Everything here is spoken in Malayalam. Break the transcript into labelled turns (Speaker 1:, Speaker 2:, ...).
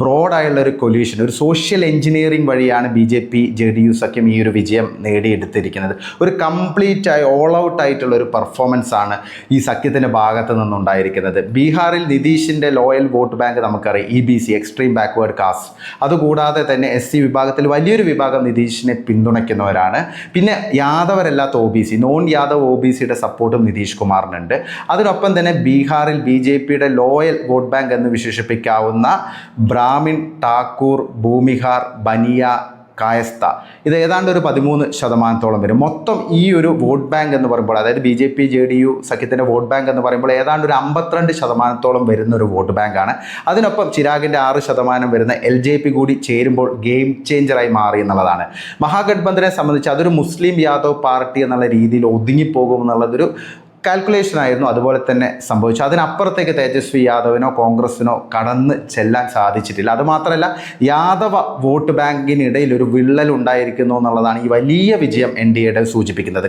Speaker 1: ബ്രോഡായുള്ള ഒരു കൊല്യൂഷൻ ഒരു സോഷ്യൽ എഞ്ചിനീയറിംഗ് വഴിയാണ് B J P J D U സഖ്യം ഈ ഒരു വിജയം നേടിയെടുത്തിരിക്കുന്നത്. ഒരു കംപ്ലീറ്റ് ആയി ഓൾ ഔട്ട് ആയിട്ടുള്ള ഒരു പെർഫോമൻസ് ആണ് ഈ സഖ്യത്തിന്റെ ഭാഗത്ത് നിന്നുണ്ടായിരിക്കുന്നത്. ബീഹാറിൽ നിതീഷിന്റെ ലോയൽ വോട്ട് ബാങ്ക് നമുക്കറിയാം E B C extreme backward caste അതുകൂടാതെ തന്നെ എസ് സി വിഭാഗത്തിൽ വലിയൊരു വിഭാഗം നിതീഷിനെ പിന്തുണയ്ക്കുന്നവരാണ്. പിന്നെ യാദവരല്ലാത്ത O B C non Yadav O B സിയുടെ സപ്പോർട്ടും നിതീഷ് കുമാറിനുണ്ട്. അതിനൊപ്പം തന്നെ ബീഹാറിൽ ബി ജെ പിയുടെ ലോയൽ വോട്ട് ബാങ്ക് എന്ന് വിശേഷിപ്പിക്കാവുന്ന ബ്രാഹ്മിൺ ടാക്കൂർ ഭൂമിഹാർ ബനിയ കായസ്ഥ. ഇത് ഏതാണ്ട് ഒരു പതിമൂന്ന് ശതമാനത്തോളം വരും. മൊത്തം ഈ ഒരു വോട്ട് ബാങ്ക് എന്ന് പറയുമ്പോൾ അതായത് B J P J D U സഖ്യത്തിന്റെ വോട്ട് ബാങ്ക് എന്ന് പറയുമ്പോൾ ഏതാണ്ട് ഒരു അമ്പത്തിരണ്ട് ശതമാനത്തോളം വരുന്ന ഒരു വോട്ട് ബാങ്കാണ്. അതിനൊപ്പം ചിരാഗിന്റെ ആറ് ശതമാനം വരുന്ന എൽ ജെ പി കൂടി ചേരുമ്പോൾ ഗെയിം ചേഞ്ചറായി മാറി എന്നുള്ളതാണ്. മഹാഗഡ്ബന്ധനെ സംബന്ധിച്ച് അതൊരു മുസ്ലിം യാദവ് പാർട്ടി എന്നുള്ള രീതിയിൽ ഒതുങ്ങിപ്പോകും എന്നുള്ളതൊരു കാൽക്കുലേഷൻ ആയിരുന്നു അതുപോലെ തന്നെ സംഭവിച്ചു. അതിനപ്പുറത്തേക്ക് തേജസ്വി യാദവിനോ കോൺഗ്രസിനോ കടന്ന് ചെല്ലാൻ സാധിച്ചിട്ടില്ല. അതുമാത്രമല്ല യാദവ വോട്ട് ബാങ്കിനിടയിൽ ഒരു വിള്ളൽ ഉണ്ടായിരിക്കുന്നു എന്നുള്ളതാണ് ഈ വലിയ വിജയം എൻ ഡി എയുടെ സൂചിപ്പിക്കുന്നത്.